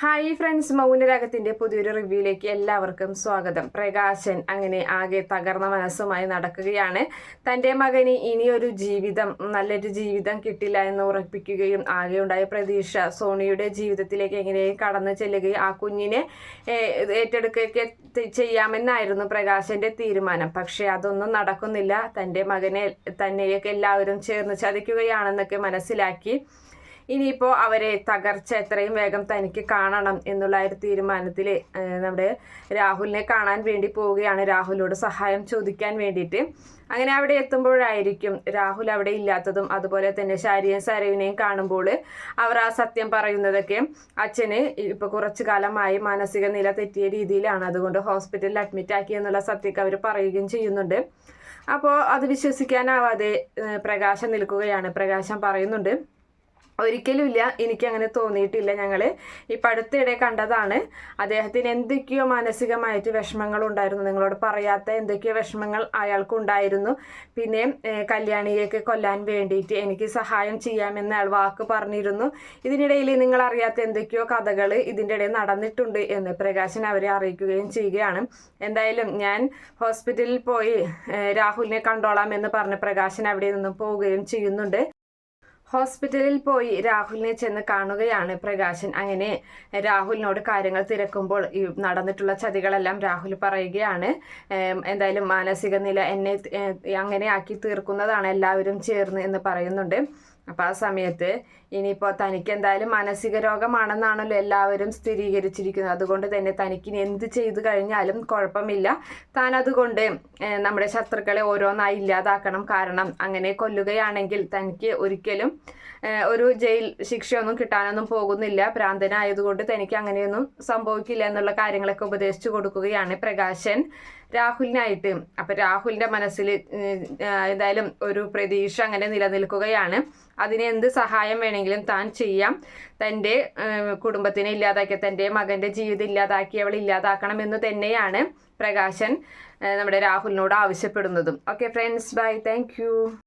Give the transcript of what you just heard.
Hi friends മൗനരാഗത്തിന്റെ പുതിയൊരു റിവ്യൂയിലേക്ക് എല്ലാവർക്കും സ്വാഗതം. പ്രകാശൻ അങ്ങനെ ആകെ തകർന്ന മനസ്സുമായി നടക്കുകയാണ്. തന്റെ മകന് ഇനിയൊരു ജീവിതം നല്ലൊരു ജീവിതം കിട്ടില്ല എന്ന് ഉറപ്പിക്കുകയും ആകെ ഉണ്ടായ പ്രതീക്ഷ സോണിയുടെ ജീവിതത്തിലേക്ക് എങ്ങനെയും കടന്നു ചെല്ലുകയും ആ കുഞ്ഞിനെ ഏറ്റെടുക്കുകയൊക്കെ ചെയ്യാമെന്നായിരുന്നു പ്രകാശന്റെ തീരുമാനം. പക്ഷെ അതൊന്നും നടക്കുന്നില്ല. തന്റെ മകനെ തന്നെയൊക്കെ എല്ലാവരും ചേർന്ന് ചതിക്കുകയാണെന്നൊക്കെ മനസ്സിലാക്കി ഇനിയിപ്പോൾ അവരെ തകർച്ച എത്രയും വേഗം തനിക്ക് കാണണം എന്നുള്ള ഒരു തീരുമാനത്തിൽ നമ്മുടെ രാഹുലിനെ കാണാൻ വേണ്ടി പോവുകയാണ്. രാഹുലോട് സഹായം ചോദിക്കാൻ വേണ്ടിയിട്ട്. അങ്ങനെ അവിടെ എത്തുമ്പോഴായിരിക്കും രാഹുൽ അവിടെ ഇല്ലാത്തതും അതുപോലെ തന്നെ ശാരിയും സരവിനെയും കാണുമ്പോൾ അവർ ആ സത്യം പറയുന്നതൊക്കെ അച്ഛന് ഇപ്പോൾ കുറച്ചു കാലമായി മാനസിക നില തെറ്റിയ രീതിയിലാണ്. അതുകൊണ്ട് ഹോസ്പിറ്റലിൽ അഡ്മിറ്റ് ആക്കി എന്നുള്ള സത്യമൊക്കെ അവർ പറയുകയും ചെയ്യുന്നുണ്ട്. അപ്പോൾ അത് വിശ്വസിക്കാനാവാതെ പ്രകാശം നിൽക്കുകയാണ്. പ്രകാശം പറയുന്നുണ്ട്. ഒരിക്കലുമില്ല എനിക്ക് അങ്ങനെ തോന്നിയിട്ടില്ല ഞങ്ങൾ ഇപ്പം അടുത്തിടെ കണ്ടതാണ്. അദ്ദേഹത്തിന് എന്തൊക്കെയോ മാനസികമായിട്ട് വിഷമങ്ങൾ ഉണ്ടായിരുന്നു നിങ്ങളോട് പറയാത്ത എന്തൊക്കെയോ വിഷമങ്ങൾ അയാൾക്കുണ്ടായിരുന്നു. പിന്നെ കല്യാണിയേക്ക് കൊല്ലാൻ വേണ്ടിയിട്ട് എനിക്ക് സഹായം ചെയ്യാമെന്ന് അയാൾ വാക്ക് പറഞ്ഞിരുന്നു. ഇതിനിടയിൽ നിങ്ങൾ അറിയാത്ത എന്തൊക്കെയോ കഥകൾ ഇതിന്റെ ഇടയിൽ നടന്നിട്ടുണ്ട് എന്ന് പ്രകാശൻ അവരെ അറിയിക്കുകയും ചെയ്യുകയാണ്. എന്തായാലും ഞാൻ ഹോസ്പിറ്റലിൽ പോയി രാഹുലിനെ കണ്ടോളാം എന്ന് പറഞ്ഞ് പ്രകാശൻ അവിടെ നിന്നും പോവുകയും ചെയ്യുന്നുണ്ട്. ഹോസ്പിറ്റലിൽ പോയി രാഹുലിനെ ചെന്ന് കാണുകയാണ് പ്രകാശൻ. അങ്ങനെ രാഹുലിനോട് കാര്യങ്ങൾ തിരക്കുമ്പോൾ ഈ നടന്നിട്ടുള്ള ചതികളെല്ലാം രാഹുൽ പറയുകയാണ്. എന്തായാലും മാനസിക നില എന്നെ അങ്ങനെ ആക്കി തീർക്കുന്നതാണ് എല്ലാവരും ചേർന്ന് എന്ന് പറയുന്നുണ്ട്. അപ്പോൾ ആ സമയത്ത് ഇനിയിപ്പോൾ തനിക്ക് എന്തായാലും മാനസിക രോഗമാണെന്നാണല്ലോ എല്ലാവരും സ്ഥിരീകരിച്ചിരിക്കുന്നത്. അതുകൊണ്ട് തന്നെ തനിക്ക് എന്ത് ചെയ്തു കഴിഞ്ഞാലും കുഴപ്പമില്ല. താൻ അതുകൊണ്ട് നമ്മുടെ ശത്രുക്കളെ ഓരോന്നായി ഇല്ലാതാക്കണം. കാരണം അങ്ങനെ കൊല്ലുകയാണെങ്കിൽ തനിക്ക് ഒരിക്കലും ഒരു ജയിൽ ശിക്ഷയൊന്നും കിട്ടാനൊന്നും പോകുന്നില്ല. ഭ്രാന്തനായതുകൊണ്ട് തനിക്ക് അങ്ങനെയൊന്നും സംഭവിക്കില്ല എന്നുള്ള കാര്യങ്ങളൊക്കെ ഉപദേശിച്ചു കൊടുക്കുകയാണ് പ്രകാശൻ രാഹുലിനായിട്ട്. അപ്പൊ രാഹുലിന്റെ മനസ്സിൽ എന്തായാലും ഒരു പ്രതീക്ഷ അങ്ങനെ നിലനിൽക്കുകയാണ്. അതിന് എന്ത് സഹായം വേണമെങ്കിലും താൻ ചെയ്യാം. തന്റെ കുടുംബത്തിനെ ഇല്ലാതാക്കിയ തന്റെ മകന്റെ ജീവിതം ഇല്ലാതാക്കി അവൾ ഇല്ലാതാക്കണം എന്ന് തന്നെയാണ് പ്രകാശൻ നമ്മുടെ രാഹുലിനോട് ആവശ്യപ്പെടുന്നതും. Okay friends bye thank